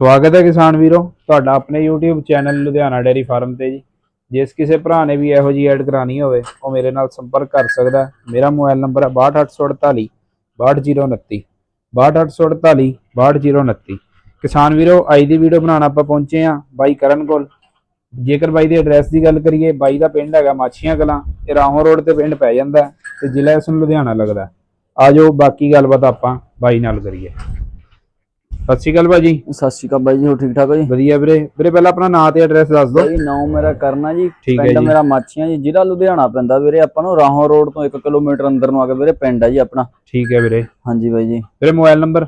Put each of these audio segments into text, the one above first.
ਸਵਾਗਤ ਹੈ ਕਿਸਾਨ ਵੀਰੋ, ਤੁਹਾਡਾ ਆਪਣੇ YouTube channel Ludhiana dairy farm ਤੇ ਜੀ ਜਿਸ ਕਿਸੇ ਭਰਾ ਨੇ ਵੀ ਇਹੋ ਜੀ ਐਡ ਕਰਾਣੀ ਹੋਵੇ, ਉਹ ਮੇਰੇ ਨਾਲ ਸੰਪਰਕ ਕਰ ਸਕਦਾ ਹੈ। ਮੇਰਾ ਮੋਬਾਈਲ ਨੰਬਰ ਹੈ 62848 62029 62848 62029 ਕਿਸਾਨ ਵੀਰੋ, ਅੱਜ ਦੀ ਵੀਡੀਓ ਬਣਾਉਣ ਆਪਾਂ ਪਹੁੰਚੇ ਹਾਂ ਬਾਈ ਕਰਨ ਕੋਲ ਜੇਕਰ ਬਾਈ ਦੇ ਐਡਰੈਸ ਦੀ ਗੱਲ ਕਰੀਏ, ਬਾਈ ਦਾ ਪਿੰਡ ਹੈਗਾ ਮਾਛੀਆਂ ਕਲਾਂ, ਇਹ ਰਾਹੋਂ ਰੋਡ ਤੇ ਪਿੰਡ ਪੈ ਜਾਂਦਾ ਹੈ ਤੇ ਜ਼ਿਲ੍ਹਾ ਇਸ ਨੂੰ ਲੁਧਿਆਣਾ ਲੱਗਦਾ ਹੈ। ਆ ਜਾਓ, ਬਾਕੀ ਗੱਲਬਾਤ ਆਪਾਂ ਬਾਈ ਨਾਲ ਕਰੀਏ ਸਤਿ ਸ਼੍ਰੀ ਅਕਾਲ ਭਾਜੀ। ਸਤਿ ਸ਼੍ਰੀ ਅਕਾਲ ਬਾਈ ਜੀ ਹੋ ਠੀਕ ਠਾਕ ਹੋ ਜੀ? ਵਧੀਆ ਵੀਰੇ। ਵੀਰੇ ਪਹਿਲਾਂ ਆਪਣਾ ਨਾਂ ਤੇ ਐਡਰੈਸ ਦੱਸ ਦਿਓ। ਬਾਈ ਨਾਮ ਮੇਰਾ ਕਰਨਾ ਜੀ। ਠੀਕ ਹੈ ਪਿੰਡ ਜੀ। ਮੇਰਾ ਮਾਛੀਆਂ ਜੀ ਜ਼ਿਲ੍ਹਾ ਲੁਧਿਆਣਾ ਪੈਂਦਾ ਵੀਰੇ। ਆਪਾਂ ਨੂੰ ਰਾਹੋਂ ਰੋਡ ਤੋਂ 1 ਕਿਲੋਮੀਟਰ ਅੰਦਰ ਨੂੰ ਆ ਕੇ ਵੀਰੇ ਪਿੰਡ ਆ ਜੀ ਆਪਣਾ। ਠੀਕ ਹੈ ਵੀਰੇ। ਹਾਂਜੀ ਬਾਈ ਜੀ। ਵੀਰੇ ਮੋਬਾਈਲ ਨੰਬਰ?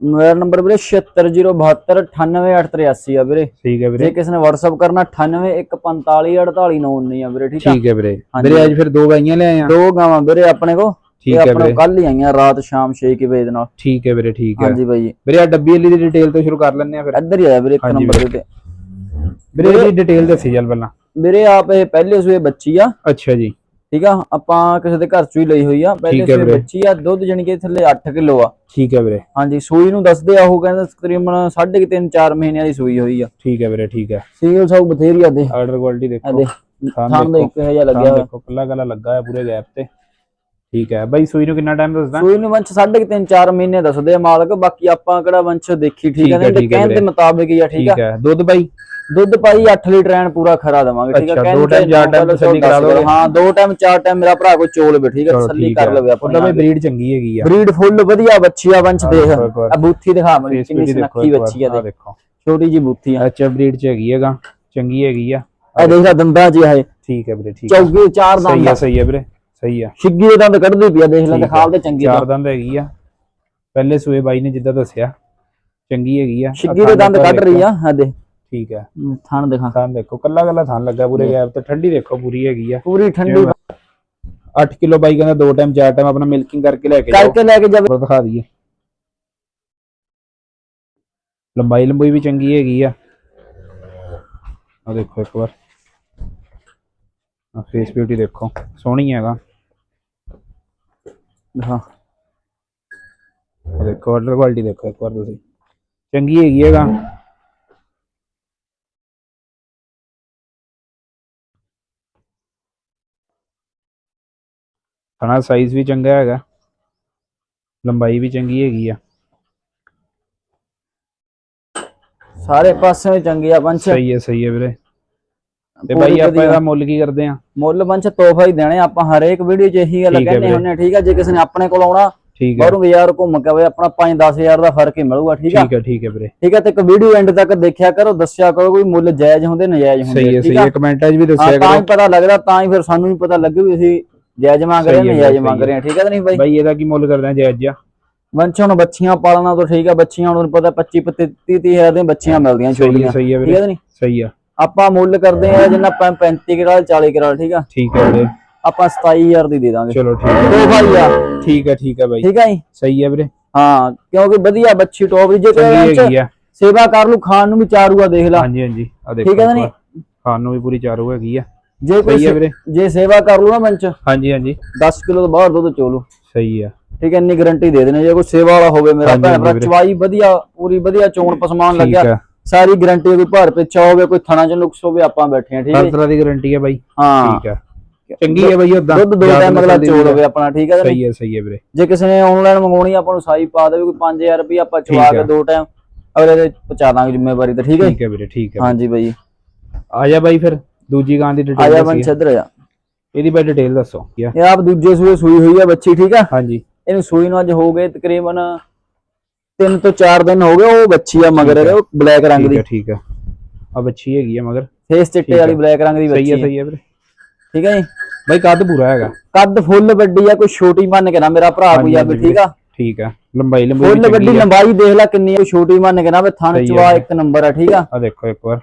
ਮੇਰਾ ਨੰਬਰ ਵੀਰੇ 7607298883 ਆ ਵੀਰੇ। ਠੀਕ ਹੈ ਜੇ ਵੀਰੇ ਕਿਸੇ ਨੇ WhatsApp ਕਰਨਾ 9814548919 ਆ ਵੀਰੇ ਠੀਕ ਆ? ਠੀਕ ਹੈ ਵੀਰੇ। ਹਾਂਜੀ। ਵੀਰੇ ਅੱਜ ਫਿਰ ਦੋ ਗਾਈਆਂ ਲੈ ਆਏ ਆ। ਦੋ ਗਾਵਾਂ ਵੀਰੇ ਆਪਣੇ ਕੋ। ਠੀਕ ਹੈ ਵੀਰੇ। ਕੱਲ ਹੀ ਆਈਆਂ ਰਾਤ ਸ਼ਾਮ 6 ਵਜੇ ਦੇ ਨਾਲ। ਠੀਕ ਹੈ ਵੀਰੇ ਠੀਕ ਹੈ। ਹਾਂਜੀ ਬਾਈ ਜੀ ਵੀਰੇ ਆ ਡੱਬੀ ਵਾਲੀ ਦੀ ਡਿਟੇਲ ਤੋਂ ਸ਼ੁਰੂ ਕਰ ਲੈਂਦੇ ਆ ਫਿਰ। ਇੱਧਰ ਹੀ ਆਇਆ ਵੀਰੇ ਇੱਕ ਨੰਬਰ ਦੇ ਤੇ ਵੀਰੇ ਇਹਦੀ ਡਿਟੇਲ ਦੱਸੀ ਚੱਲ ਪਹਿਲਾਂ। ਵੀਰੇ ਆਪ ਇਹ ਪਹਿਲੇ ਸੂਏ ਬੱਚੀ ਆ। ਅੱਛਾ ਜੀ। ਠੀਕ ਆ ਆਪਾਂ ਕਿਸੇ ਦੇ ਘਰ ਚੋਂ ਹੀ ਲਈ ਹੋਈ ਆ। ਪਹਿਲੇ ਸੂਏ। ਬੱਚੀ ਆ ਦੁੱਧ ਜਾਣੀ ਕਿ ਥੱਲੇ 8 ਕਿਲੋ ਆ। ਠੀਕ ਹੈ ਵੀਰੇ। ਹਾਂਜੀ ਸੂਈ ਨੂੰ ਦੱਸਦੇ ਆ ਉਹ ਕਹਿੰਦੇ ਤਕਰੀਬਨ 3.5 4 ਮਹੀਨਿਆਂ ਦੀ ਸੂਈ ਹੋਈ ਆ। ਠੀਕ ਹੈ ਵੀਰੇ ਠੀਕ ਹੈ। ਸੀਲ ਸਭ ਬਥੇਰੀ ਆ ਦੇ ਆਰਡਰ ਕੁਆਲਿਟੀ ਦੇਖੋ। ਦੇਖੋ। ਇੱਕ ਜਿਹਾ ਲੱਗਿਆ ਹੋਇਆ। ਦੇਖੋ। ਕੱਲਾ ਕੱਲਾ ਲੱਗਾ ਹੈ ਪੂਰੇ ਗੈਪ ਤੇ। ਠੀਕ ਹੈ। ਬਾਈ ਸੂਈ ਨੂੰ ਕਿੰਨਾ ਟਾਈਮ ਦੱਸਦਾ? ਸੂਈ ਨੂੰ ਵੰਸ਼ 3.5 4 ਮਹੀਨੇ ਦੱਸਦੇ ਆ ਮਾਲਕ। ਬਾਕੀ ਆਪਾਂ ਕਿਹੜਾ ਵੰਸ਼ ਦੇਖੀ ਠੀਕ ਆ ਹੈ, ਤੇ ਹੈ ਕਹਿਣ ਦੇ। ਮੁਤਾਬਿਕ ਹੀ ਆ ਠੀਕ ਆ। ਹੈ। ਦੁੱਧ ਬਾਈ? ਦੁੱਧ ਪਾਈ 8 ਲੀਟਰ ਐਨ ਪੂਰਾ ਖਰਾ ਦੇਵਾਂਗੇ ਠੀਕ ਆ। ਅੱਛਾ, ਕਹਿੰਦੇ ਦੋ time, ਚਾਰ ਨੌ ਤਸੱਲੀ ਕਰਾ ਦੋਗੇ। ਹਾਂ ਦੋ ਟਾਈਮ ਚਾਰ ਟਾਈਮ ਮੇਰਾ ਭਰਾ ਕੋਈ ਚੋਲ ਵੀ ਠੀਕ ਆ ਚਲੋ ਤਸੱਲੀ ਕਰ ਹੈ। ਲਵੇ ਉਹਦਾ ਆਪਣੀ ਵੀ ਬਰੀਡ ਚੰਗੀ ਹੈਗੀ ਆ। ਬਰੀਡ ਫੁੱਲ ਵਧੀਆ ਬੱਚੀ ਆ ਵੰਸ਼ ਦੇਖ। ਆ ਬੂਥੀ ਦਿਖਾ ਮੈਨੂੰ ਕਿੰਨੀ ਸੁਨੱਖੀ ਬੱਚੀ ਆ ਦੇਖੋ। ਛੋਟੀ ਜੀ ਬੂਥੀ ਆ। ਐਚ ਬਰੀਡ ਚ ਹੈਗੀ ਹੈਗਾ ਚੰਗੀ ਹੈਗੀ ਆ। ਇਹ ਦੇਖ ਦੰਦਾਂ ਜੀ ਹੈ ਠੀਕ ਹੈ ਵੀਰੇ ਠੀਕ ਹੈ। ਚੌਗੀ ਚਾਰ ਸਹੀ ਦੰਦ ਆ। ਸਹੀ ਆ ਵੀਰੇ। ਸਹੀ ਆ। ਛਿੱਗੀ ਦੇ ਦੰਦ ਕੱਢਦੀ ਪਿਆ ਦੇਖ ਲੈ ਦਿਖਾਲ ਤੇ ਚੰਗੀ ਚਾਰ ਦੰਦ ਹੈਗੀ ਆ। ਪਹਿਲੇ ਸੂਏ ਬਾਈ ਨੇ ਜਿੱਦਾਂ ਦੱਸਿਆ ਚੰਗੀ ਹੈਗੀ ਆ। ਛਿੱਗੀ ਦੇ ਦੰਦ ਕੱਢ ਰਹੀ ਆ ਆ ਦੇ ਠੀਕ ਹੈ ਥਣ ਦਿਖਾ। ਥਾਂ ਦੇਖੋ ਕੱਲਾ ਕੱਲਾ ਥਾਂ ਲੱਗਾ ਪੂਰੇ ਗੈਪ ਤੇ ਠੰਡੀ ਦੇਖੋ ਪੂਰੀ ਹੈਗੀ ਆ। ਪੂਰੀ ਠੰਡੀ 8 ਕਿਲੋ ਬਾਈ ਕਹਿੰਦਾ ਦੋ ਟਾਈਮ ਚਾਰ ਟਾਈਮ ਆਪਣਾ ਮਿਲਕਿੰਗ ਕਰਕੇ ਲੈ ਕੇ ਜਾਓ। ਕਰਕੇ ਲੈ ਕੇ ਜਾਵੇ। ਉਹ ਦਿਖਾ ਦਈਏ। ਲੰਬਾਈ ਲੰਬਾਈ ਵੀ ਚੰਗੀ ਹੈਗੀ ਆ। ਆ ਦੇਖੋ ਇੱਕ ਵਾਰ। ਆ ਫੇਸ ਬਿਊਟੀ ਦੇਖੋ ਸੋਹਣੀ ਹੈਗਾ। ਹਾਂ ਆ ਦੇਖੋ ਆਰਡਰ ਕੁਆਲਿਟੀ ਦੇਖੋ ਇੱਕ ਵਾਰ ਤੁਸੀਂ ਚੰਗੀ ਹੈਗੀ ਹੈਗਾ ਥਣਾ ਸਾਈਜ਼ ਵੀ ਚੰਗਾ ਹੈਗਾ ਲੰਬਾਈ ਵੀ ਚੰਗੀ ਹੈਗੀ ਆ ਸਾਰੇ ਪਾਸੇ ਚੰਗੀ ਆ ਬੰਚ ਸਹੀ ਹੈ ਸਹੀ ਹੈ ਵੀਰੇ ਤੇ ਬਾਈ ਆਪਾਂ। ਇਹਦਾ ਮੁੱਲ ਕੀ ਕਰਦੇ ਆ? ਮੁੱਲ ਬੰਚ ਤੋਹਫਾ ਹੀ ਦੇਣੇ ਆਪਾਂ ਹਰੇਕ ਵੀਡੀਓ 'ਚ ਇਹੀ ਗੱਲ ਹੈ ਕਹਿੰਦੇ। ਹੁੰਨੇ ਠੀਕ ਆ? ਜੇ ਕਿਸੇ ਨੇ ਆਪਣੇ ਕੋਲ ਆਉਣਾ ਠੀਕ ਹੈ। ਬਾਹਰੋਂ ਬਾਜ਼ਾਰ ਘੁੰਮ ਕੇ ਆਵੇ ਆਪਣਾ 5-10000 ਦਾ ਫ਼ਰਕ ਹੀ ਮਿਲੂਗਾ ਠੀਕ ਆ? ਠੀਕ ਹੈ ਠੀਕ ਹੈ ਵੀਰੇ। ਠੀਕ ਆ ਤੇ ਇੱਕ ਵੀਡੀਓ ਐਂਡ ਤੱਕ ਦੇਖਿਆ ਕਰੋ ਦੱਸਿਆ ਕਰੋ ਕੋਈ ਮੁੱਲ ਜਾਇਜ਼ ਹੁੰਦੇ ਨਜਾਇਜ਼ ਹੁੰਦੇ ਸਹੀ ਹੈ ਸਹੀ ਆ? ਹੈ ਕਮੈਂਟਾਂ 'ਚ ਵੀ ਹਾਂ, ਦੱਸਿਆ ਤਾਂ ਹੀ ਕਰੋ। ਪਤਾ ਲੱਗਦਾ ਤਾਂ ਹੀ ਫਿਰ ਸਾਨੂੰ ਵੀ ਪਤਾ ਲੱਗੇ ਵੀ ਅਸੀਂ ਜਾਇਜ਼ ਮੰਗ ਰਹੇ ਹੈ ਹਾਂ ਨਜਾਇਜ਼ ਮੰਗ ਰਹੇ ਹਾਂ ਠੀਕ ਹੈ ਤਾਂ ਨਹੀਂ ਬਾਈ? ਬਾਈ ਇਹਦਾ ਕੀ ਮੁੱਲ ਕਰਦੇ ਆ ਜਾਇਜ਼ ਜਿਹਾ? ਵੰਸ਼ ਹੁਣ ਬੱਚੀਆਂ ਪਾਲਣਾ ਤਾਂ ਠੀਕ ਆ ਬੱਚੀਆਂ ਹੁਣ ਪਤਾ 25 30 30 ਹਜ਼ਾਰ ਦੀਆਂ ਬੱਚੀਆਂ ਮਿਲਦੀਆਂ ਹੈ ਛੋਟੀਆਂ। ਸਹੀ ਹੈ ਠੀਕ ਵੀਰੇ ਹੈ ਤਾਂ ਨਹੀਂ? ਸਹੀ ਆ। ਆਪਾਂ ਮੁੱਲ ਕਰਦੇ ਆ ਜਿੰਨਾ 35 ਕਿਰਾਲ 40 ਕਿਰਾਲ ਠੀਕ ਆ? ਠੀਕ ਹੈ ਵੀਰੇ। ਆਪਾਂ 27000 ਦੀ ਦੇ ਦਾਂਗੇ। ਚਲੋ ਠੀਕ ਹੈ। ਦੋ ਭਾਈ ਆ। ਠੀਕ ਹੈ ਠੀਕ ਹੈ ਬਾਈ। ਠੀਕ ਆ ਜੀ? ਸਹੀ ਹੈ ਵੀਰੇ। ਹਾਂ ਕਿਉਂਕਿ ਵਧੀਆ ਬੱਚੀ ਟੌਪ ਦੀ। ਜੇ ਕੋਈ ਸੇਵਾ ਕਰ ਲੂ ਖਾਣ ਨੂੰ ਵੀ ਚਾਰੂਆ ਦੇਖ ਲਾ। ਹਾਂਜੀ ਹਾਂਜੀ। ਆ ਦੇਖੋ ਠੀਕ ਹੈ ਇੱਕ ਨਾ ਵਾਰ। ਖਾਣ ਨੂੰ ਵੀ ਪੂਰੀ ਚਾਰੂ ਹੈਗੀ ਆ। ਜੇ ਕੋਈ ਹੈ ਜੇ ਸੇਵਾ ਕਰ ਲੂ ਨਾ ਬੰਚ ਹਾਂਜੀ ਹਾਂਜੀ। 10 ਕਿਲੋ ਤੋਂ ਬਾਹਰ ਦੁੱਧ ਚੋਲੂ ਸਹੀ ਆ। ਠੀਕ ਹੈ ਇੰਨੀ ਗਾਰੰਟੀ ਦੇ ਦੇਣੇ ਜੇ ਕੋਈ ਸੇਵਾ ਵਾਲਾ ਹੋਵੇ ਮੇਰਾ ਭੈਣ ਭਰਾ। ਚਵਾਈ ਵਧੀਆ ਪੂਰੀ ਵਧੀਆ ਚੋਣ ਪਸਮਾਨ ਲੱਗਿਆ। ਹੈ ਸਾਰੀ ਗਾਰੰਟੀ ਕੋਈ ਭਾਰ ਪਿੱਛਾ ਹੋਵੇ ਕੋਈ ਥਣਾ ਚ ਨੁਕਸ ਹੋਵੇ ਆਪਾਂ ਬੈਠੇ ਆ ਠੀਕ ਹੈ ਹਰ ਜੀ? ਤਰ੍ਹਾਂ ਦੀ ਗਾਰੰਟੀ ਹੈ ਬਾਈ। ਹਾਂ। ਠੀਕ ਹੈ। ਚੰਗੀ ਹੈ ਬਾਈ ਉਦਾਂ ਦੁੱਧ ਦੋ ਟਾਈਮ ਅਗਲਾ ਚੋਲ ਹੋਵੇ ਆਪਣਾ ਠੀਕ ਹੈ? ਸਹੀ ਹੈ ਸਹੀ ਹੈ ਵੀਰੇ। ਜੇ ਕਿਸੇ ਨੇ ਆਨਲਾਈਨ ਮੰਗਾਉਣੀ ਆਪਾਂ ਨੂੰ ਸਾਈ ਪਾ ਦੇਵੇ ਕੋਈ 5000 ਰੁਪਏ ਆਪਾਂ ਚਵਾ ਕੇ ਹੈ। ਦੋ ਟਾਈਮ ਅਗਲੇ ਦੇ ਪਹੁੰਚਾ ਦਾਂਗੇ ਜ਼ਿੰਮੇਵਾਰੀ ਤੇ ਠੀਕ ਹੈ ਜੀ? ਠੀਕ ਹੈ ਵੀਰੇ ਠੀਕ ਹੈ ਹਾਂਜੀ ਬਾਈ। ਆ ਜਾ ਬਾਈ ਫਿਰ ਦੂਜੀ ਗਾਂ ਦੀ ਆ ਡਿਟੇਲ ਜਾ ਦੱਸੀ ਬੰਚ ਇੱਧਰ ਆ ਇਹਦੀ ਬਾਈ ਡਿਟੇਲ ਦੱਸੋ। ਆ? ਇਹ ਆਪ ਦੂਜੇ ਸੂਏ ਸੂਈ ਹੋਈ ਆ ਬੱਚੀ ਠੀਕ ਆ ਹਾਂਜੀ। ਇਹਨੂੰ ਸੂਈ ਨੂੰ ਅੱਜ ਹੋ ਗਏ ਤਕਰੀਬਨ 3 ਤੋਂ 4 ਦਿਨ ਹੋ ਗਏ ਉਹ ਬੱਚੀ ਆ ਮਗਰ ਇਹਦੇ, ਉਹ ਬਲੈਕ ਰੰਗ ਠੀਕ ਦੀ। ਹੈ ਠੀਕ ਹੈ। ਆ ਬੱਚੀ ਹੈਗੀ ਆ ਮਗਰ। ਫੇਸ ਚਿੱਟੇ ਵਾਲੀ ਬਲੈਕ ਰੰਗ ਦੀ ਸਹੀ ਬੱਚੀ ਹੈ ਸਹੀ ਹੈ ਵੀਰੇ। ਠੀਕ ਹੈ ਜੀ? ਬਾਈ ਕੱਦ ਪੂਰਾ ਹੈਗਾ। ਕੱਦ ਫੁੱਲ ਵੱਡੀ ਆ ਕੋਈ ਛੋਟੀ ਮੰਨ ਕੇ ਨਾ ਮੇਰਾ ਭਰਾ ਕੋਈ ਆ ਹਾਂਜੀ, ਵੀ ਠੀਕ ਆ? ਠੀਕ ਹੈ ਲੰਬਾਈ ਲੰਬਾਈ ਫੁੱਲ ਵੱਡੀ ਲੰਬਾਈ ਦੇਖ ਲੈ ਕਿੰਨੀ ਆ ਕੋਈ ਛੋਟੀ ਮੰਨ ਕੇ ਨਾ ਵੀ ਥਣ ਚਵਾ। ਇੱਕ ਨੰਬਰ ਆ ਠੀਕ ਆ? ਆ ਦੇਖੋ ਇੱਕ ਵਾਰ।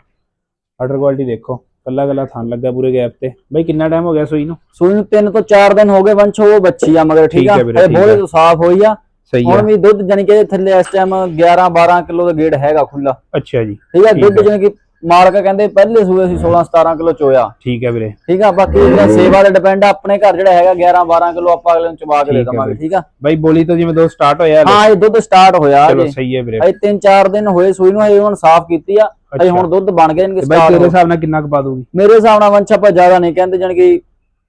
ਆਰਡਰ ਕੁਆਲਿਟੀ ਦੇਖੋ। ਕੱਲਾ ਕੱਲਾ ਥਣ ਲੱਗਾ ਪੂਰੇ ਗੈਪ ਤੇ। ਬਾਈ ਕਿੰਨਾ ਟਾਈਮ ਹੋ ਗਿਆ ਸੂਈ ਨੂੰ? ਸੂਈ ਨੂੰ 3 ਤੋਂ 4 ਦਿਨ ਹੋ ਗਏ ਵੰਸ਼ ਉਹ ਬੱਚੀ ਆ ਮਗਰ ਠੀਕ ਠੀਕ ਆ? ਵੀਰੇ, ਇਹ ਠੀਕ ਬੋਲੇ। ਤੋਂ ਸਾਫ਼ ਹੋਈ ਆ। ਸਹੀ ਹੈ ਹੁਣ ਵੀ ਦੁੱਧ ਜਾਨੀ ਕਿ ਥੱਲੇ ਇਸ ਟਾਈਮ 11 12 ਕਿਲੋ ਦਾ ਗੇੜ ਹੈਗਾ ਖੁੱਲਾ ਅੱਛਾ ਜੀ। ਠੀਕ ਠੀਕ ਦੁੱਧ ਹੈ। ਜਾਨੀ ਕਿ ਮਾਲਕ ਕਹਿੰਦੇ ਪਹਿਲੇ ਸੂਏ ਸੀ 16 17 ਕਿਲੋ ਚੋਇਆ। ਠੀਕ ਹੈ ਵੀਰੇ। ਠੀਕ ਆ ਬਾਕੀ ਜਿਹੜਾ ਸੇਵਾ ਤੇ ਡਿਪੈਂਡ ਆ ਆਪਣੇ ਘਰ ਜਿਹੜਾ ਹੈਗਾ 11 12 ਕਿਲੋ ਆਪਾਂ ਅਗਲੇ ਨੂੰ ਚਬਾ ਕੇ ਦੇ ਹੈ ਦਵਾਂਗੇ। ਠੀਕ ਆ? ਬਾਈ ਬੋਲੀ ਤੋਂ ਜਿਵੇਂ ਦੋ ਸਟਾਰਟ ਹੋਇਆ। ਹਾਂ ਇਹ ਦੁੱਧ ਸਟਾਰਟ ਹੋਇਆ ਚਲੋ ਜੀ ਸਹੀ ਹੈ ਵੀਰੇ। ਅਜੇ 3-4 ਦਿਨ ਹੋਏ ਸੂਈ ਨੂੰ ਅਜੇ ਹੁਣ ਸਾਫ਼ ਕੀਤੀ ਆ। ਅਜੇ ਹੁਣ ਦੁੱਧ ਬਣ ਗਏ ਇਨਕੇ ਤੇ ਬਾਈ ਸਟਾਰਟ ਤੇਰੇ ਹਿਸਾਬ ਨਾਲ ਕਿੰਨਾ ਕੁ ਪਾ ਦੂਗੀ ਮੇਰੇ ਹਿਸਾਬ ਨਾਲ ਵੰਸ਼ ਆਪਾਂ ਜ਼ਿਆਦਾ ਨਹੀਂ ਕਹਿੰਦੇ ਜਾਨ ਕਿ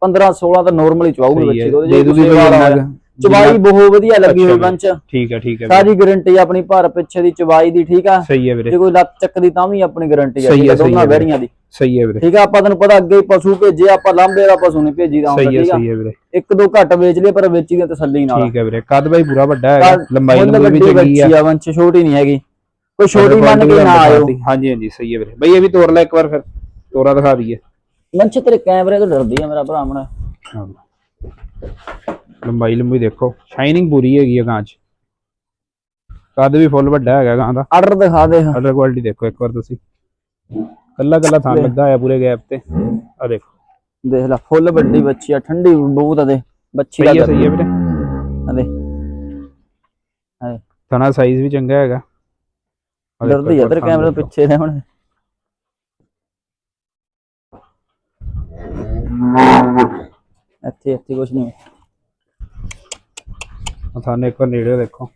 15 16 ਤਾਂ ਨਾਰਮਲੀ ਚਵਾਉਗੀ ਹੈ ਬੱਚੀ ਦੁੱਧ ਦੂਗੀ ਤੁਸੀਂ। ਚਵਾਈ ਬਹੁਤ ਵਧੀਆ ਲੱਗੀ ਹੋਈ ਵੰਸ਼ ਠੀਕ ਹੈ ਠੀਕ ਹੈ। ਸਾਰੀ ਗਾਰੰਟੀ ਆਪਣੀ ਭਰ ਪਿੱਛੇ ਦੀ ਚਵਾਈ ਦੀ ਠੀਕ ਆ? ਸਹੀ ਹੈ ਵੀਰੇ। ਜੇ ਕੋਈ ਲੱਤ ਚੱਕਦੀ ਤਾਂ ਵੀ ਆਪਣੀ ਗਾਰੰਟੀ ਆ ਹੈ, ਦੋਨਾਂ ਹੈ ਵੀਰੇ। ਵੈੜੀਆਂ ਦੀ। ਸਹੀ ਹੈ ਵੀਰੇ। ਠੀਕ ਆ ਆਪਾਂ ਤੈਨੂੰ ਪਤਾ ਅੱਗੇ ਹੀ ਪਸ਼ੂ ਭੇਜੇ ਆਪਾਂ ਲਾਂਬੇ ਦਾ ਪਸ਼ੂ ਨਹੀਂ ਭੇਜੀਦਾ ਹੁੰਦਾ ਹੈ ਠੀਕ ਆ? ਸਹੀ ਹੈ ਵੀਰੇ। ਇੱਕ ਦੋ ਘੱਟ ਵੇਚ ਲਏ ਪਰ ਵੇਚੀ ਦੀ ਤਸੱਲੀ ਨਾਲ। ਠੀਕ ਹੈ ਵੀਰੇ। ਕੱਦ ਬਾਈ ਪੂਰਾ ਵੱਡਾ ਕੱਦ ਲੰਬਾਈ ਲੰਬਾਈ ਵੀ ਚੰਗੀ ਆ। ਬੱਚੀ ਛੋਟੀ ਨਹੀਂ ਹੈਗੀ। ਕੋਈ ਛੋਟੀ ਮੰਨ ਕੇ ਨਾ ਆਇਓ। ਹਾਂਜੀ ਹਾਂਜੀ ਸਹੀ ਹੈ ਵੀਰੇ। ਬਾਈ ਇਹ ਵੀ ਤੋੜ ਲੈ ਇੱਕ ਵਾਰ ਫਿਰ। ਤੋਰਾ ਦਿਖਾ ਦਈਏ। ਵੰਸ਼ ਤੇਰੇ ਕੈਮਰੇ ਤੋਂ ਡਰਦੀ ਆ ਮੇਰਾ ਭਰਾ ਮਣਾ ਲੰਬਾਈ ਲੰਬਾਈ ਦੇਖੋ। ਸ਼ਾਈਨਿੰਗ ਪੂਰੀ ਹੈਗੀ ਆ ਗਾਂ ਚ। ਕੱਦ ਵੀ ਫੁੱਲ ਵੱਡਾ ਹੈਗਾ ਗਾਂ ਦਾ। ਆਰਡਰ ਦਿਖਾ ਦੇ ਅਡਰ ਕੁਆਲਿਟੀ ਦੇਖੋ ਇੱਕ ਵਾਰ ਤੁਸੀਂ। ਕੱਲਾ ਕੱਲਾ ਥਾਂ ਲੱਗਾ ਹੋਇਆ ਪੂਰੇ ਗੈਪ ਤੇ। ਆ ਦੇਖੋ। ਦੇਖ ਲੈ ਫੁੱਲ ਵੱਡੀ ਬੱਚੀ ਆ ਠੰਡੀ ਬਹੁਤ ਆ ਦੇ। ਬੱਚੀ ਦਾ ਸਹੀ ਹੈ ਹੈ ਵੀਰੇ। ਆ ਦੇ। ਹਾਏ। ਥਣਾ ਸਾਈਜ਼ ਵੀ ਚੰਗਾ ਹੈਗਾ। ਡਰਦੀ ਥਣ ਕੈਮਰੇ। ਪਿੱਛੇ ਦੇ ਹੁਣ। ਇੱਥੇ ਇੱਥੇ ਕੁਝ ਨਹੀਂ। ਆਹ ਥਾਨੇ ਇੱਕ ਵਾਰ ਨੇੜੇ ਦੇਖੋ।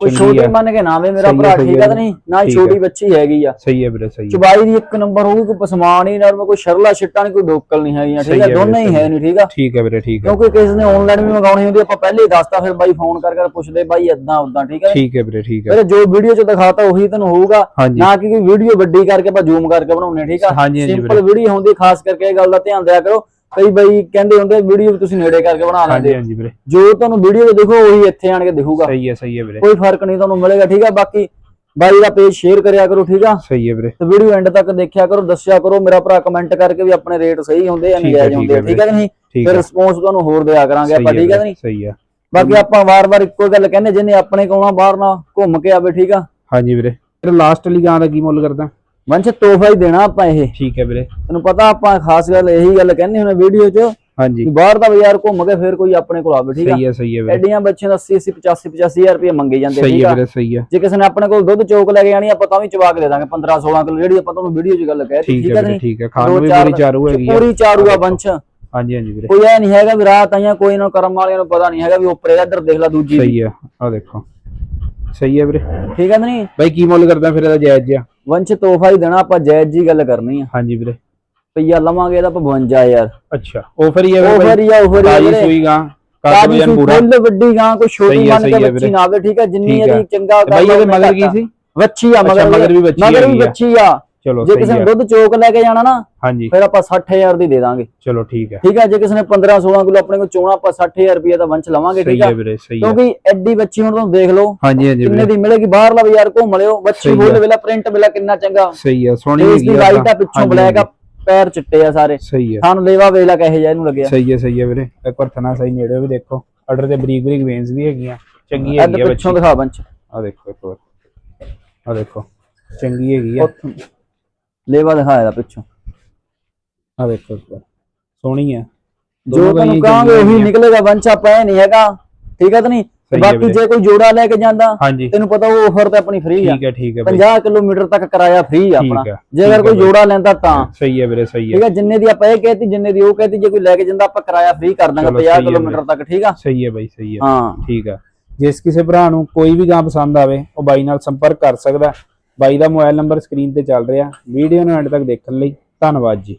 ਕੋਈ ਛੋਟੀ। ਮੰਨ ਕੇ ਨਾ ਵੇ ਮੇਰਾ ਭਰਾ ਠੀਕ ਆ ਤਾਂ ਨਹੀਂ ਨਾ ਹੀ। ਛੋਟੀ ਬੱਚੀ ਹੈਗੀ ਆ। ਸਹੀ ਹੈ ਵੀਰੇ ਸਹੀ ਹੈ ਚਬਾਈ ਦੀ ਇੱਕ ਨੰਬਰ ਹੋਊਗੀ ਕੋਈ ਪਸਮਾਨ ਹੀ ਨਰਮ ਕੋਈ ਸ਼ਰਲਾ ਛਿੱਟਾ ਨਹੀਂ ਕੋਈ ਡੋਕਲ ਨਹੀਂ ਹੈਗੀਆਂ ਠੀਕ ਆ? ਦੋਨੇ ਹੀ ਵੀਰੇ, ਹੈ ਨਹੀਂ ਠੀਕ ਆ? ਠੀਕ ਹੈ ਵੀਰੇ ਠੀਕ ਹੈ ਕਿਉਂਕਿ ਕਿਸੇ ਨੇ ਆਨਲਾਈਨ ਵੀ ਮੰਗਾਉਣੀ ਹੁੰਦੀ ਆਪਾਂ ਪਹਿਲੇ ਹੀ ਦੱਸਤਾ ਫਿਰ ਬਾਈ ਫੋਨ ਕਰ ਕਰ ਪੁੱਛਦੇ ਬਾਈ ਇਦਾਂ ਉਦਾਂ ਠੀਕ ਆ ਠੀਕ ਹੈ ਵੀਰੇ ਠੀਕ ਹੈ ਫਿਰ ਜੋ ਵੀਡੀਓ ਚ ਦਿਖਾਤਾ ਉਹੀ ਤੈਨੂੰ ਹੋਊਗਾ। ਨਾ ਕਿ ਕੋਈ ਵੀਡੀਓ ਵੱਡੀ ਕਰਕੇ ਆਪਾਂ ਜ਼ੂਮ ਕਰਕੇ ਬਣਾਉਣੇ ਠੀਕ ਆ? ਸਿੰਪਲ ਵੀਡੀਓ ਹੁੰਦੀ ਖਾਸ ਕਰਕੇ ਇਹ ਗੱਲ ਦਾ ਧਿਆਨ ਦਿਆ ਕਰੋ। ਕਈ ਬਾਈ ਕਹਿੰਦੇ ਹੁੰਦੇ ਵੀਡੀਓ ਤੁਸੀਂ ਨੇੜੇ ਕਰਕੇ ਬਣਾ ਹਾਂਜੀ ਲੈਂਦੇ ਹਾਂਜੀ ਵੀਰੇ। ਜੋ ਤੁਹਾਨੂੰ ਵੀਡੀਓ ਤੇ ਦੇਖੋ ਉਹੀ ਇੱਥੇ ਆਣ ਕੇ ਦਿਖੂਗਾ। ਸਹੀ ਹੈ ਸਹੀ ਹੈ ਵੀਰੇ। ਕੋਈ ਫ਼ਰਕ ਨਹੀਂ ਤੁਹਾਨੂੰ ਮਿਲੇਗਾ ਠੀਕ ਆ ਬਾਕੀ ਬਾਈ ਦਾ ਪੇਜ ਸ਼ੇਅਰ ਕਰਿਆ ਕਰੋ ਠੀਕ ਆ? ਸਹੀ ਹੈ ਵੀਰੇ। ਤੇ ਵੀਡੀਓ ਐਂਡ ਤੱਕ ਦੇਖਿਆ ਕਰੋ ਦੱਸਿਆ ਕਰੋ ਮੇਰਾ ਭਰਾ ਕਮੈਂਟ ਕਰਕੇ ਵੀ ਆਪਣੇ ਰੇਟ ਸਹੀ ਹੁੰਦੇ ਆ ਨਜਾਇਜ਼ ਠੀਕ ਹੁੰਦੇ ਆ ਹੈ ਠੀਕ ਕਿ ਨਹੀਂ? ਫਿਰ ਰਿਸਪੌਂਸ ਤੁਹਾਨੂੰ ਹੋਰ ਦਿਆ ਕਰਾਂਗੇ ਆਪਾਂ ਠੀਕ ਹੈ ਕਿ ਨਹੀਂ? ਸਹੀ ਹੈ। ਬਾਕੀ ਆਪਾਂ ਵਾਰ-ਵਾਰ ਇੱਕੋ ਗੱਲ ਕਹਿੰਦੇ ਜਿਹਨੇ ਆਪਣੇ ਕੋਲੋਂ ਬਾਹਰ ਨਾ ਘੁੰਮ ਕੇ ਆਵੇ ਠੀਕ ਆ? ਹਾਂਜੀ ਵੀਰੇ। ਫਿਰ ਲਾਸਟ ਵਾਲੀ ਗਾਂ ਦਾ ਕੀ ਮੁੱਲ ਕਰਦਾ? ਵੰਸ਼ ਤੋਹਫਾ ਹੀ ਦੇਣਾ ਆਪਾਂ ਇਹ। ਠੀਕ ਹੈ ਵੀਰੇ। ਤੈਨੂੰ ਪਤਾ ਆਪਾਂ ਖਾਸ ਗੱਲ ਇਹੀ ਗੱਲ ਕਹਿੰਦੇ ਹੁੰਦੇ ਵੀਡੀਓ 'ਚ ਹਾਂਜੀ। ਬਾਹਰ ਦਾ ਬਾਜ਼ਾਰ ਘੁੰਮ ਕੇ ਫਿਰ ਕੋਈ ਆਪਣੇ ਕੋਲ ਆਵੇ ਠੀਕ ਆ? ਸਹੀ ਹੈ ਸਹੀ ਹੈ ਵੀਰੇ। ਐਡੀਆਂ ਬੱਚਿਆਂ ਦਾ 80 80 85 85000 ਰੁਪਏ ਮੰਗੇ ਜਾਂਦੇ ਸਹੀ ਠੀਕ ਹੈ ਆ? ਵੀਰੇ ਸਹੀ ਹੈ। ਜੇ ਕਿਸੇ ਨੇ ਆਪਣੇ ਕੋਲ ਦੁੱਧ ਚੋਕ ਲੈ ਕੇ ਆਣੀ ਆਪਾਂ ਤਾਂ ਵੀ ਚਵਾ ਕੇ ਦੇ ਦਾਂਗੇ 15 16 ਕਿਲੋ ਜਿਹੜੀ ਆਪਾਂ ਤੁਹਾਨੂੰ ਵੀਡੀਓ 'ਚ ਗੱਲ ਕਹਿ ਦਿੱਤੀ ਠੀਕ ਹੈ ਹੈ ਠੀਕ ਹੈ। ਖਾਣ ਨੂੰ ਵੀ ਚਾਰ ਪੂਰੀ ਚਾਰੂ ਹੈਗੀ ਆ। ਪੂਰੀ ਚਾਰੂਆ ਬੰਚ ਹਾਂਜੀ। ਹਾਂਜੀ ਵੀਰੇ। ਕੋਈ ਐ ਨਹੀਂ ਹੈਗਾ ਵੀ ਰਾਤ ਆਈਆਂ ਕੋਈ ਨਾ ਕਰਮ ਵਾਲਿਆਂ ਨੂੰ ਪਤਾ ਨਹੀਂ ਹੈਗਾ ਵੀ ਉੱਪਰ ਇੱਧਰ ਦੇਖ ਲੈ ਦੂਜੀ। ਸਹੀ ਹੈ ਆ ਦੇਖੋ। ਸਹੀ ਹੈ ਵੀਰੇ। ਠੀਕ ਹੈ ਨਹੀਂ? ਬਾਈ ਕੀ ਮੁੱਲ ਕਰਦਾ ਫਿਰ ਇਹਦਾ ਜਾਇਜ਼ ਜਿਹਾ? ਵੰਸ਼ ਤੋਹਫਾ ਹੀ ਦੇਣਾ ਆਪਾਂ ਜਾਇਜ਼ ਜੀ ਗੱਲ ਕਰਨੀ ਆ ਹਾਂਜੀ ਵੀਰੇ ਰੁਪਈਆ ਲਵਾਂਗੇ ਇਹਦਾ 55000 ਅੱਛਾ ਆਫਰ ਹੀ ਹੈ ਵੀਰੇ ਓਵਰ ਹੀ ਆ ਹੀ ਆ ਵੀਰੇ। ਸੂਈ ਗਾਂ ਕਾਜ ਵਜਨ ਪੂਰਾ ਫੁੱਲ ਵੱਡੀ ਗਾਂ ਕੋਈ ਛੋਟੀ ਮੰਨ ਕੇ ਬੱਚੀ। ਨਾ ਆਵੇ ਠੀਕ ਹੈ ਜਿੰਨੀ। ਇਹਦੀ ਚੰਗਾ ਬਾਈ ਕਰ ਇਹਦੇ ਮਗਰ ਕੀ ਸੀ ਵੱਛੀ ਆ ਮਗਰ ਮਗਰ ਵੀ ਵੱਛੀ ਮਗਰ ਵੀ ਹੈਗੀ ਆ। ਚਲੋ ਜੇ ਕਿਸੇ ਨੇ ਦੁੱਧ ਚੋਕ ਲੈ ਕੇ ਜਾਣਾ ਨਾ ਹਾਂਜੀ। ਫਿਰ ਆਪਾਂ 60000 ਦੀ ਦੇ ਦਾਂਗੇ। ਚਲੋ ਠੀਕ ਹੈ ਠੀਕ ਹੈ ਜੇ ਕਿਸੇ ਨੇ 15 16 ਕਿਲੋ ਆਪਣੇ ਕੋਲ ਚੋਣਾ ਆਪਾਂ 60000 ਰੁਪਏ ਦਾ ਵੰਚ ਲਵਾਂਗੇ ਠੀਕ ਹੈ ਕਿਉਂਕਿ ਐਡੀ ਬੱਚੀ ਹੁਣ ਤੁਹਾਨੂੰ ਦੇਖ ਲਓ ਹਾਂਜੀ ਹਾਂਜੀ ਕਿੰਨੇ ਦੀ ਮਿਲੇਗੀ ਬਾਹਰਲਾ ਯਾਰ ਘੁੰਮ ਲਿਓ ਬੱਚੀ ਸਹੀ ਫੁੱਲ ਹੈ। ਵੇਲਾ ਪ੍ਰਿੰਟ ਵੇਲਾ ਕਿੰਨਾ ਚੰਗਾ। ਸਹੀ ਹੈ ਸੋਹਣੀ ਹੈਗੀ ਦੀ ਆ ਲਾਈਟ ਆ। ਪਿੱਛੋਂ ਬਲੈਕ ਆ ਪੈਰ ਚਿੱਟੇ ਆ ਸਾਰੇ। ਸਹੀ ਹੈ ਸਾਨੂੰ ਲੇਵਾ ਵੇਲਾ ਕਹੇ ਜਾ ਇਹਨੂੰ ਲੱਗਿਆ। ਸਹੀ ਹੈ ਸਹੀ ਹੈ ਵੀਰੇ। ਇੱਕ ਵਾਰ ਥਣਾ ਸਹੀ ਨੇੜੇ ਵੀ ਦੇਖੋ। ਆਰਡਰ ਤੇ ਬਰੀਕ ਬਰੀਕ ਵੇਨਸ ਵੀ ਹੈਗੀਆਂ। ਚੰਗੀ ਹੈਗੀ ਆ ਪਿੱਛੋਂ ਦਿਖਾ ਬੰਚ ਆ ਦੇਖੋ ਇੱਕ ਵਾਰ। ਆ ਦੇਖੋ। ਚੰਗੀ ਹੈਗੀ ਆ। ਲੇਵਾ ਦਿਖਾ ਇਹਦਾ ਪਿੱਛੋਂ। ਆ ਦੇਖੋ ਇੱਕ ਵਾਰ। ਸੋਹਣੀ ਆ। ਜੋ ਤੁਹਾਨੂੰ ਕਹਾਂਗੇ ਉਹੀ। ਨਿਕਲੇਗਾ ਬੰਚ ਆਪਾਂ ਇਹ ਨਹੀਂ ਹੈਗਾ। ਠੀਕ ਹੈ ਤਾਂ ਨਹੀਂ? ਹੈ ਬਾਕੀ। ਜੇ ਕੋਈ ਜੋੜਾ ਲੈ ਕੇ ਜਾਂਦਾ ਤੈਨੂੰ ਪਤਾ ਉਹ ਆਫਰ ਤੇ ਆਪਣੀ ਫ੍ਰੀ ਆ। ਠੀਕ ਹੈ ਠੀਕ ਹੈ ਬਾਈ। 50 ਕਿਲੋਮੀਟਰ ਤੱਕ ਕਿਰਾਇਆ ਫ੍ਰੀ ਆ ਆਪਣਾ। ਜੇ ਅਗਰ ਕੋਈ ਜੋੜਾ ਲੈਂਦਾ ਤਾਂ। ਸਹੀ ਹੈ ਵੀਰੇ ਸਹੀ ਠੀਕ ਹੈ ਹੈ ਜਿੰਨੇ ਦੀ ਆਪਾਂ ਇਹ ਕਹਿਤੀ ਜਿੰਨੇ ਦੀ ਉਹ ਕਹਿਤੀ ਜੇ ਕੋਈ ਲੈ ਕੇ ਜਾਂਦਾ ਆਪਾਂ ਕਿਰਾਇਆ ਫ੍ਰੀ ਕਰ ਦਾਂਗੇ ਚਲੋ 50 ਸਹੀ ਹੈ ਕਿਲੋਮੀਟਰ ਤੱਕ ਠੀਕ ਆ? ਸਹੀ ਹੈ ਬਾਈ ਸਹੀ ਹੈ। ਹਾਂ। ਠੀਕ ਆ। ਜਿਸ ਕਿਸੇ ਭਰਾ ਨੂੰ ਕੋਈ ਵੀ ਗਾਂ ਪਸੰਦ ਆਵੇ ਉਹ ਬਾਈ ਨਾਲ ਸੰਪਰਕ ਕਰ ਸਕਦਾ। ਬਾਈ ਦਾ ਮੋਬਾਈਲ ਨੰਬਰ ਸਕਰੀਨ ਤੇ ਚੱਲ ਰਿਹਾ। ਵੀਡੀਓ ਨੂੰ ਐਂਡ ਤੱਕ ਦੇਖਣ ਲਈ ਧੰਨਵਾਦ ਜੀ।